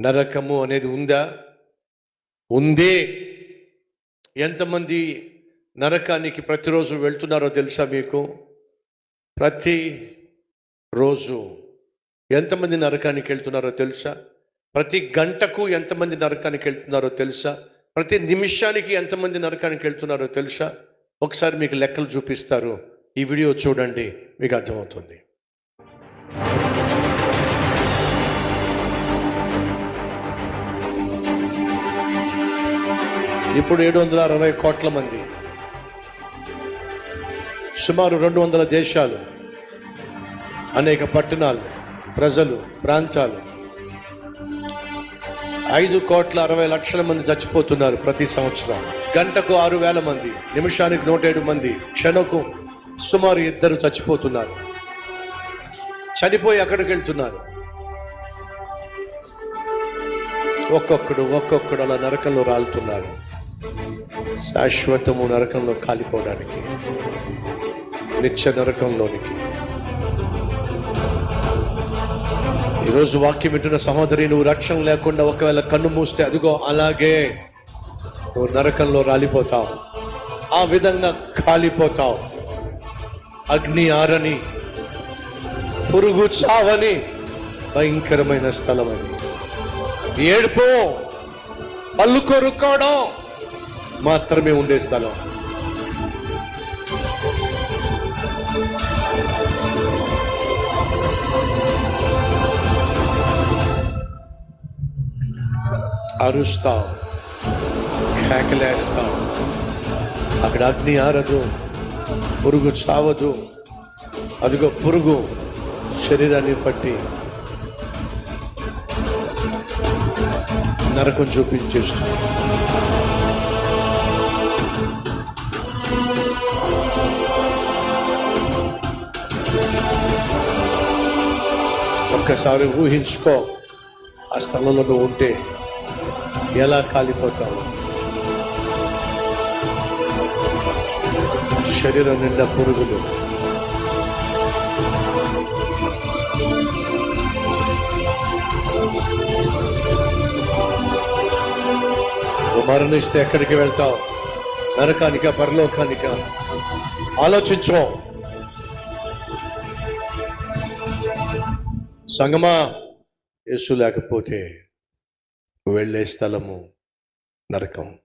నరకము అనేది ఉందా? ఉందే. ఎంతమంది నరకానికి ప్రతిరోజు వెళ్తున్నారో తెలుసా మీకు? ప్రతి రోజు ఎంతమంది నరకానికి వెళ్తున్నారో తెలుసా? ప్రతి గంటకు ఎంతమంది నరకానికి వెళ్తున్నారో తెలుసా? ప్రతి నిమిషానికి ఎంతమంది నరకానికి వెళ్తున్నారో తెలుసా? ఒకసారి మీకు లెక్కలు చూపిస్తారు. ఈ వీడియో చూడండి మీకు అర్థమవుతుంది. ఇప్పుడు ఏడు వందల అరవై కోట్ల మంది. సుమారు రెండు వందల దేశాలు అనేక పట్టణాలు ప్రజలు ప్రాంతాలు. ఐదు కోట్ల అరవై లక్షల మంది చచ్చిపోతున్నారు ప్రతి సంవత్సరం. గంటకు ఆరు వేల మంది నిమిషానికి నూట ఏడు మంది క్షణకు సుమారు ఇద్దరు చచ్చిపోతున్నారు. చనిపోయి అక్కడికి వెళ్తున్నారు. ఒక్కొక్కడు ఒక్కొక్కడు అలా నరకంలో రాలుతున్నారు. శాశ్వతము నరకంలో కాలిపోవడానికి నిత్య నరకంలోనికి. ఈరోజు వాక్యం వింటున్న సహోదరి నువ్వు రక్షణ లేకుండా ఒకవేళ కన్ను మూస్తే అదిగో అలాగే నువ్వు నరకంలో రాలిపోతావు. ఆ విధంగా కాలిపోతావు. అగ్ని ఆరని పురుగు చావని భయంకరమైన స్థలం అది ఏడుపు పళ్ళు కొరుక్కోవడం. మాత్రమే ఉండే స్థలం. అరుస్తావు కేకలేస్తావు అక్కడ అగ్ని ఆరదు పురుగు చావదు. అదిగో పురుగు శరీరాన్ని పట్టి నరకం చూపించేస్తుంది. ఒక్కసారి ఊహించుకో ఆ స్థలంలో నువ్వు ఉంటే ఎలా కాలిపోతావు? శరీరం నిండా పురుగులు. మరణిస్తే ఎక్కడికి వెళ్తావు? నరకానిక పరలోకానిక? ఆలోచించు సంగమా? యేసు లేకపోతే వెళ్ళే స్థలము నరకం.